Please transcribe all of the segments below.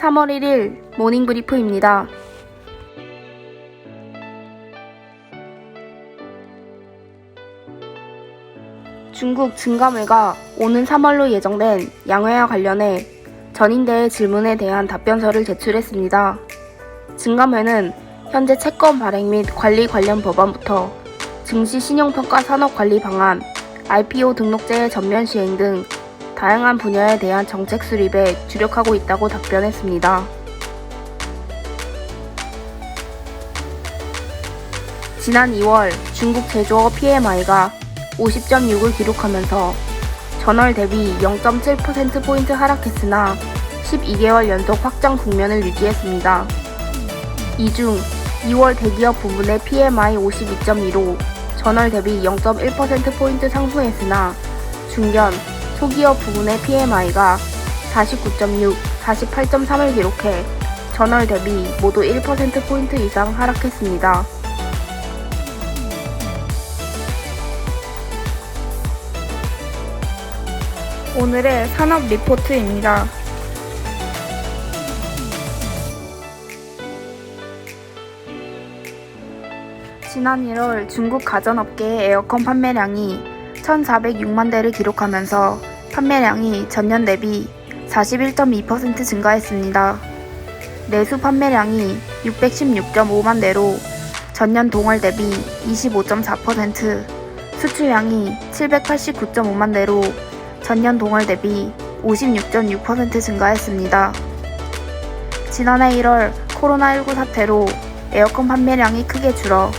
(3월 1일) 모닝 브리프입니다. 중국 증감회가 오는 3월로 예정된 양회와 관련해 전인대의 질문에 대한 답변서를 제출했습니다. 증감회는 현재 채권 발행 및 관리 관련 법안부터 증시 신용평가 산업 관리 방안, IPO 등록제의 전면 시행 등 다양한 분야에 대한 정책 수립에 주력하고 있다고 답변했습니다. 지난 2월 중국 제조업 PMI가 50.6을 기록하면서 전월 대비 0.7%포인트 하락했으나 12개월 연속 확장 국면을 유지했습니다. 이 중 2월 대기업 부문의 PMI 52.2로 전월 대비 0.1%포인트 상승했으나 중견, 소기업 부문의 PMI가 49.6, 48.3을 기록해 전월 대비 모두 1%포인트 이상 하락했습니다. 오늘의 산업 리포트입니다. 지난 1월 중국 가전업계의 에어컨 판매량이 1,406만 대를 기록하면서 판매량이 전년 대비 41.2% 증가했습니다. 내수 판매량이 616.5만 대로 전년 동월 대비 25.4%, 수출량이 789.5만 대로 전년 동월 대비 56.6% 증가했습니다. 지난해 1월 코로나19 사태로 에어컨 판매량이 크게 줄어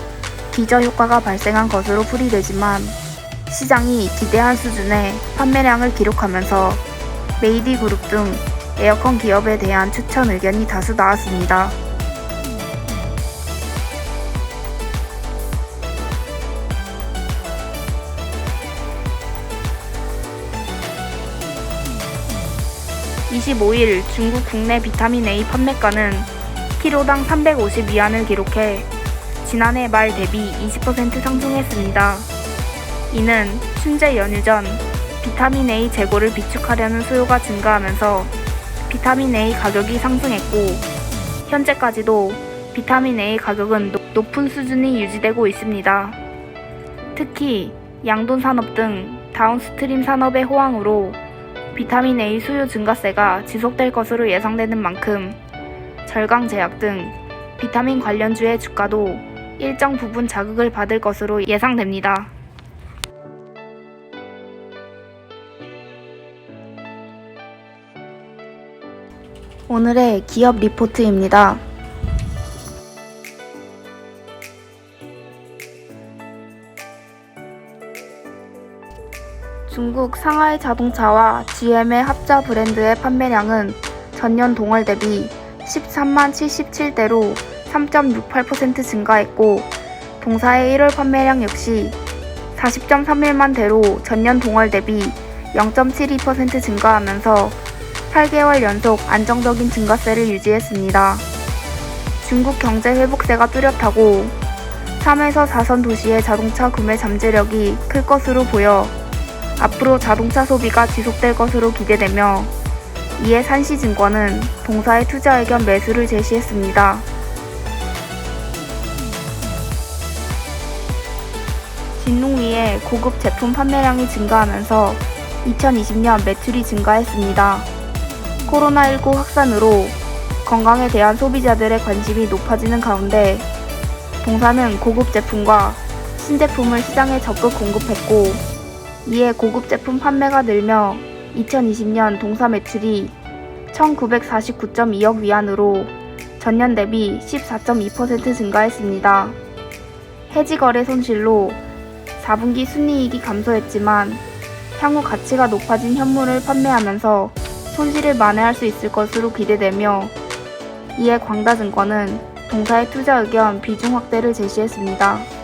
기저 효과가 발생한 것으로 풀이되지만 시장이 기대한 수준의 판매량을 기록하면서 메이디 그룹 등 에어컨 기업에 대한 추천 의견이 다수 나왔습니다. (25일) 중국 국내 비타민 A 판매가는 키로당 352안을 기록해 지난해 말 대비 20% 상승했습니다. 이는 춘제 연휴 전 비타민 A 재고를 비축하려는 수요가 증가하면서 비타민 A 가격이 상승했고 현재까지도 비타민 A 가격은 높- 높은 수준이 유지되고 있습니다. 특히 양돈 산업 등 다운스트림 산업의 호황으로 비타민 A 수요 증가세가 지속될 것으로 예상되는 만큼 절강 제약 등 비타민 관련주의 주가도 일정 부분 자극을 받을 것으로 예상됩니다. 오늘의 기업 리포트입니다. 중국 상하이 자동차와 GM의 합자 브랜드의 판매량은 전년 동월 대비 13만 77대로 3.68% 증가했고 동사의 1월 판매량 역시 40.31만 대로 전년 동월 대비 0.72% 증가하면서 8개월 연속 안정적인 증가세를 유지했습니다. 중국 경제 회복세가 뚜렷하고 3에서 4선 도시의 자동차 구매 잠재력이 클 것으로 보여 앞으로 자동차 소비가 지속될 것으로 기대되며 이에 산시증권은 동사의 투자 의견 매수를 제시했습니다. 진농위의 고급 제품 판매량이 증가하면서 2020년 매출이 증가했습니다. 코로나19 확산으로 건강에 대한 소비자들의 관심이 높아지는 가운데 동사는 고급 제품과 신제품을 시장에 적극 공급했고 이에 고급 제품 판매가 늘며 2020년 동사 매출이 1949.2억 위안으로 전년 대비 14.2% 증가했습니다. 해지 거래 손실로 4분기 순이익이 감소했지만 향후 가치가 높아진 현물을 판매하면서 손실을 만회할 수 있을 것으로 기대되며 이에 광다증권은 동사의 투자 의견 비중 확대를 제시했습니다.